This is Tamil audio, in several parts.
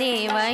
தேவை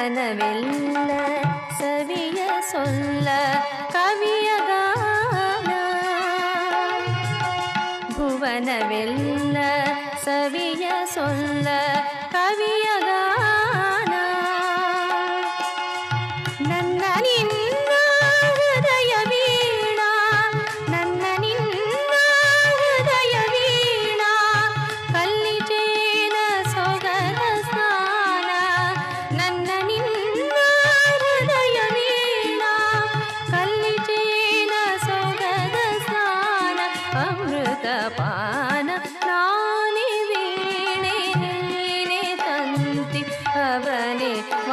வனமெல்ல சவிய சொல்ல கவியகான புவனமெல்ல சவிய சொல்ல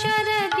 चरद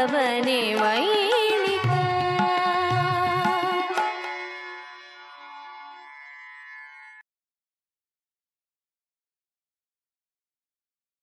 வல்லவனே வை